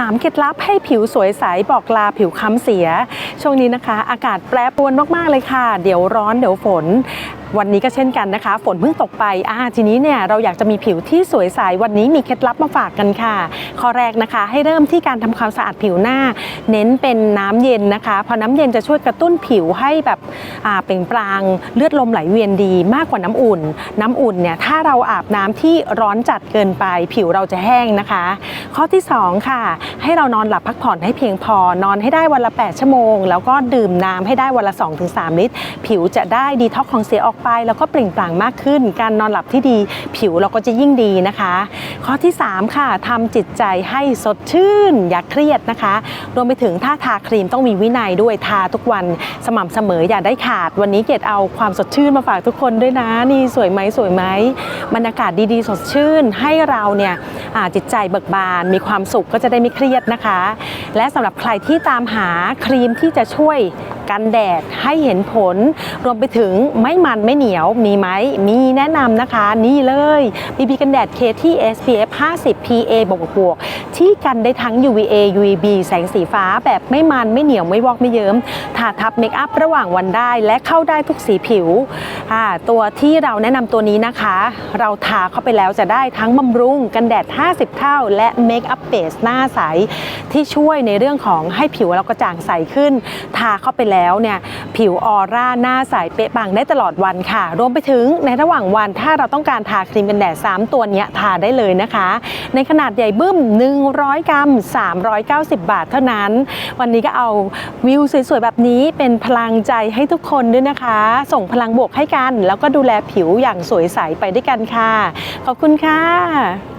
3เคล็ดลับให้ผิวสวยใสบอกลาผิวค้ำเสีย ช่วงนี้นะคะ อากาศแปรปรวนมากๆเลยค่ะ เดี๋ยวร้อนเดี๋ยวฝน วันนี้ก็เช่นกันนะคะ ฝนเพิ่งตกไปอ่าทีนี้เนี่ยเราอยากจะมีผิวที่สวยใสวันนี้มีเคล็ดลับมาฝากกันค่ะ ข้อแรกนะคะ ให้เริ่มที่การทำความสะอาดผิวหน้า เน้นเป็นน้ำเย็นนะคะเพอน้ำเย็นจะช่วยกระตุ้นผิวให้แบบเปล่งปลั่งเลือดลมไหลเวียนดีมากกว่าน้ำอุ่น น้ำอุ่นเนี่ยถ้าเราอาบน้ำที่ร้อนจัดเกินไป ผิวเราจะแห้งนะคะ ข้อที่ 2 ค่ะ ให้เรานอนหลับพักผ่อนให้เพียงพอนอนให้ได้วันละ 8 ชั่วโมง แล้วก็ดื่มน้ำให้ได้วันละ 2-3 ลิตร ผิวจะได้ดีท็อกของเสียออกไปแล้วก็เปล่งปลั่งมากขึ้น การนอนหลับที่ดี ผิวเราก็จะยิ่งดีนะคะ ข้อที่ 3 ค่ะทำจิตใจให้สดชื่น อย่าเครียดนะคะ รวมไปถึงถ้าทาครีมต้องมีวินัยด้วยทาทุกวันสม่ำเสมออย่าได้ขาด วันนี้เกดเอาความสดชื่นมาฝากทุกคนด้วยนะ นี่สวยไหมสวยไหมบรรยากาศดีๆ สดชื่นให้เราเนี่ยจิตใจเบิกบานมีความสุขก็จะได้ไม่เครียดนะคะ และสำหรับใครที่ตามหาครีมที่จะช่วยกันแดดให้เห็นผล รวมไปถึงไม่มันไม่เหนียวมีไหมมีแนะนำนะคะ นี่เลย BB กันแดดเคที่ SPF 50 PA บวกบวก ที่กันได้ทั้ง UVA UVB แสงสีฟ้าแบบไม่มันไม่เหนียวไม่วอกไม่เยิ้มทาทับเมคอัพระหว่างวันได้และเข้าได้ทุกสีผิว ตัวที่เราแนะนำตัวนี้นะคะ เราทาเข้าไปแล้วจะได้ทั้งบำรุงกันแดด 50 เท่า และเมคอัพเบสหน้าใส ที่ช่วยในเรื่องของให้ผิวเรากระจ่างใสขึ้น ทาเข้าไปแล้วเนี่ยผิวออร่าหน้าใสเป๊ะปังได้ตลอดวันค่ะ รวมไปถึงในระหว่างวันถ้าเราต้องการทาครีมกันแดด 3 ตัวนี้ทาได้เลยนะคะ ในขนาดใหญ่บึ้ม100 กรัม 390 บาทเท่านั้น วันนี้ก็เอาวิวสวยๆ แบบนี้เป็นพลังใจให้ทุกคนด้วยนะคะ ส่งพลังบวกให้กัน แล้วก็ดูแลผิวอย่างสวยใสไปด้วยกันค่ะ ขอบคุณค่ะ